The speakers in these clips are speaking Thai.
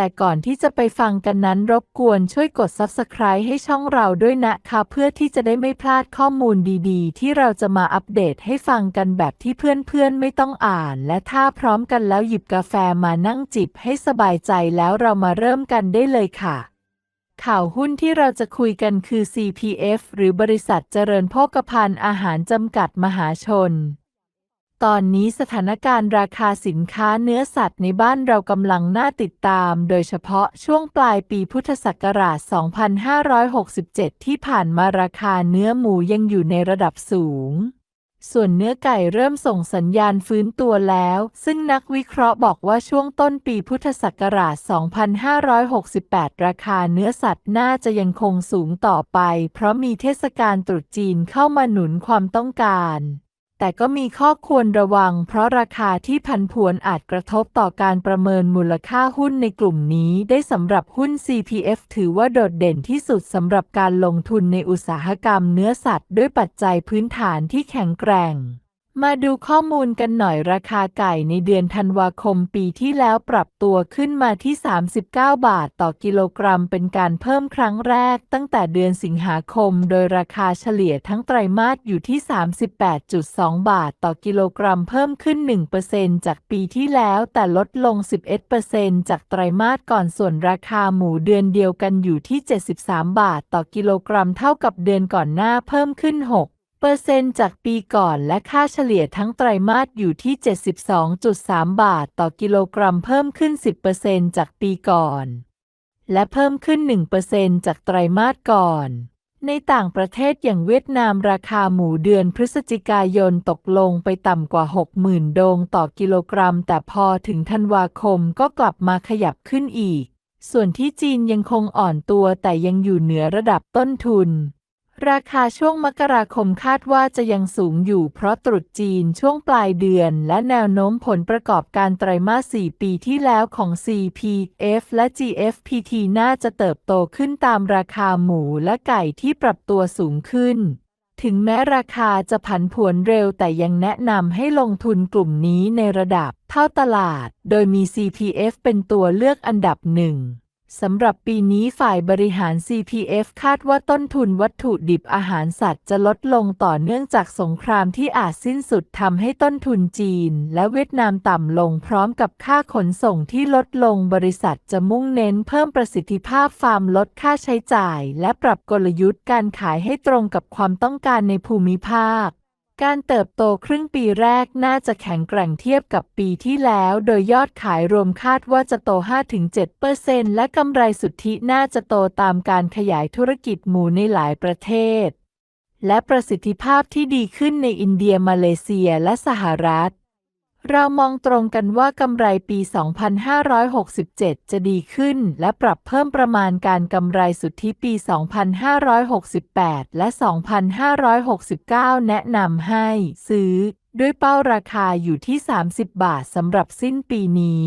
แต่ก่อนที่จะไปฟังกันนั้นรบกวนช่วยกด Subscribe ให้ช่องเราด้วยนะคะเพื่อที่จะได้ไม่พลาดข้อมูลดีๆ ที่เราจะมาอัปเดตให้ฟังกันแบบที่เพื่อนๆไม่ต้องอ่าน และถ้าพร้อมกันแล้วหยิบกาแฟมานั่งจิบให้สบายใจแล้วเรามาเริ่มกันได้เลยค่ะ ข่าวหุ้นที่เราจะคุยกันคือ CPF หรือบริษัทเจริญโภคภัณฑ์อาหารจำกัดมหาชน ตอนนี้สถานการณ์ราคาสินค้าเนื้อสัตว์ในบ้านเรากำลังน่าติดตาม โดยเฉพาะช่วงปลายปีพุทธศักราช 2567 ที่ผ่านมาราคาเนื้อหมูยังอยู่ในระดับสูง ส่วนเนื้อไก่เริ่มส่งสัญญาณฟื้นตัวแล้ว ซึ่งนักวิเคราะห์บอกว่าช่วงต้นปีพุทธศักราช 2568 ราคาเนื้อสัตว์น่าจะยังคงสูงต่อไป เพราะมีเทศกาลตรุษจีนเข้ามาหนุนความต้องการ แต่ก็มีข้อควรระวัง เพราะราคาที่พันผวนอาจกระทบต่อการประเมินมูลค่าหุ้นในกลุ่มนี้ ได้สำหรับหุ้น CPF ถือว่าโดดเด่นที่สุดสำหรับการลงทุนในอุตสาหกรรมเนื้อสัตว์ด้วยปัจจัยพื้นฐานที่แข็งแกร่ง มาดูข้อมูลกันหน่อยราคาไก่ในเดือนธันวาคมปีที่แล้วปรับตัวขึ้นมาที่ 39 บาทต่อกิโลกรัม เป็นการเพิ่มครั้งแรกตั้งแต่เดือนสิงหาคม โดยราคาเฉลี่ยทั้งไตรมาสอยู่ที่ 38.2 บาทต่อกิโลกรัมเพิ่มขึ้น 1%จากปีที่แล้วแต่ลดลง 11%จากไตรมาสก่อนส่วนราคาหมูเดือนเดียวกันอยู่ที่ 73 บาทต่อกิโลกรัม เท่ากับเดือนก่อนหน้าเพิ่มขึ้น 6 เปอร์เซ็นต์จากปีก่อนและค่าเฉลี่ยทั้งไตรมาสอยู่ที่ 72.3 บาทต่อกิโลกรัมเพิ่มขึ้น 10%จากปีก่อน และเพิ่มขึ้น 1%จากไตรมาสก่อน ในต่างประเทศอย่างเวียดนามราคาหมูเดือนพฤศจิกายนตกลงไปต่ำกว่า 60,000 โดงต่อกิโลกรัม แต่พอถึงธันวาคมก็กลับมาขยับขึ้นอีก ส่วนที่จีนยังคงอ่อนตัวแต่ยังอยู่เหนือระดับต้นทุน ราคาช่วงมกราคมคาดว่าจะยังสูงอยู่เพราะตรุษจีนช่วงปลายเดือน และแนวโน้มผลประกอบการไตรมาส 4 ปีที่แล้วของ CPF และ GFPT น่าจะเติบโตขึ้นตามราคาหมูและไก่ที่ปรับตัวสูงขึ้น ถึงแม้ราคาจะผันผวนเร็วแต่ยังแนะนำให้ลงทุนกลุ่มนี้ในระดับเท่าตลาด โดยมี CPF เป็นตัวเลือกอันดับหนึ่ง สำหรับปีนี้ฝ่ายบริหาร CPF คาดว่าต้นทุนวัตถุดิบอาหารสัตว์จะลดลงต่อเนื่องจากสงครามที่อาจสิ้นสุดทำให้ต้นทุนจีน และเวียดนามต่ำลงพร้อมกับค่าขนส่งที่ลดลงบริษัทจะมุ่งเน้นเพิ่มประสิทธิภาพฟาร์มลดค่าใช้จ่าย และปรับกลยุทธ์การขายให้ตรงกับความต้องการในภูมิภาค การเติบโตครึ่งปีแรกน่าจะแข็งแกร่งเทียบกับปีที่แล้ว โดยยอดขายรวมคาดว่าจะโต 5-7%และกำไรสุทธิน่าจะโตตามการขยายธุรกิจหมูในหลายประเทศ และประสิทธิภาพที่ดีขึ้นในอินเดียมาเลเซียและสหรัฐ เรามองตรงกันว่ากำไรปี 2567 จะดีขึ้น และปรับเพิ่มประมาณการกำไรสุทธิปี 2568 และ 2569 แนะนำให้ซื้อ ด้วยเป้าราคาอยู่ที่ 30 บาทสำหรับสิ้นปีนี้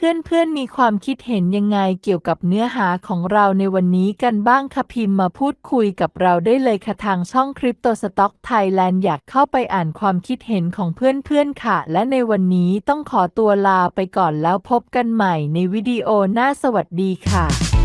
เพื่อนๆมีความคิดเห็นยังไงเกี่ยวกับเนื้อหาของเราในวันนี้กันบ้างคะพิมพ์มาพูดคุยกับเราได้เลยค่ะทางช่องคริปโตสต็อกไทยแลนด์อยากเข้าไปอ่านความคิดเห็นของเพื่อนๆค่ะ และในวันนี้ต้องขอตัวลาไปก่อนแล้วพบกันใหม่ในวิดีโอหน้าสวัสดีค่ะ